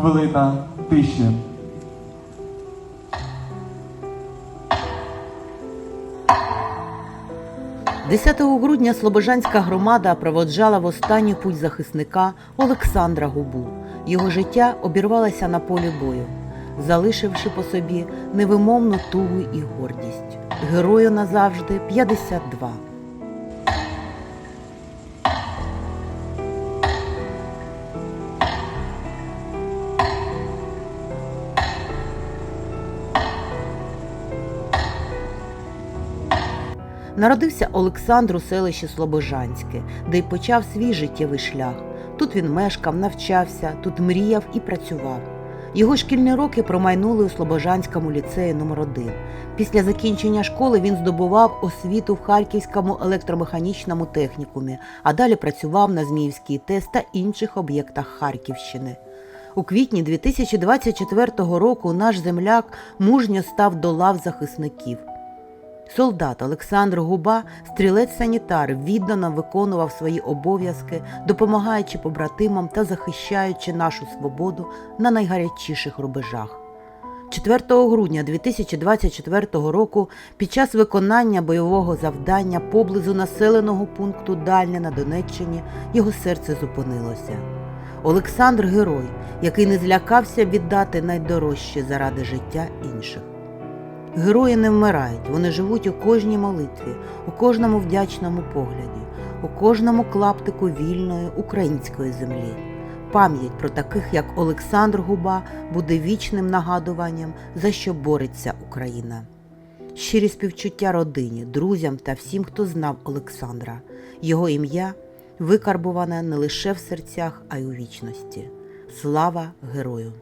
хвилина тиші. – 10 грудня Слобожанська громада проводжала в останню путь захисника Олександра Губу. Його життя обірвалося на полі бою, залишивши по собі невимовну тугу і гордість. Герою назавжди 52. Народився Олександр у селищі Слобожанське, де й почав свій життєвий шлях. Тут він мешкав, навчався, тут мріяв і працював. Його шкільні роки промайнули у Слобожанському ліцеї номер 1 Після закінчення школи він здобував освіту в Харківському електромеханічному технікумі, а далі працював на Зміївській ТЕС та інших об'єктах Харківщини. У квітні 2024 року наш земляк мужньо став до лав захисників. Солдат Олександр Губа, стрілець-санітар, віддано виконував свої обов'язки, допомагаючи побратимам та захищаючи нашу свободу на найгарячіших рубежах. 4 грудня 2024 року під час виконання бойового завдання поблизу населеного пункту Дальня на Донеччині його серце зупинилося. Олександр герой, який не злякався віддати найдорожче заради життя інших. Герої не вмирають, вони живуть у кожній молитві, у кожному вдячному погляді, у кожному клаптику вільної української землі. Пам'ять про таких, як Олександр Губа, буде вічним нагадуванням, за що бореться Україна. Щирі співчуття родині, друзям та всім, хто знав Олександра. Його ім'я викарбуване не лише в серцях, а й у вічності. Слава герою!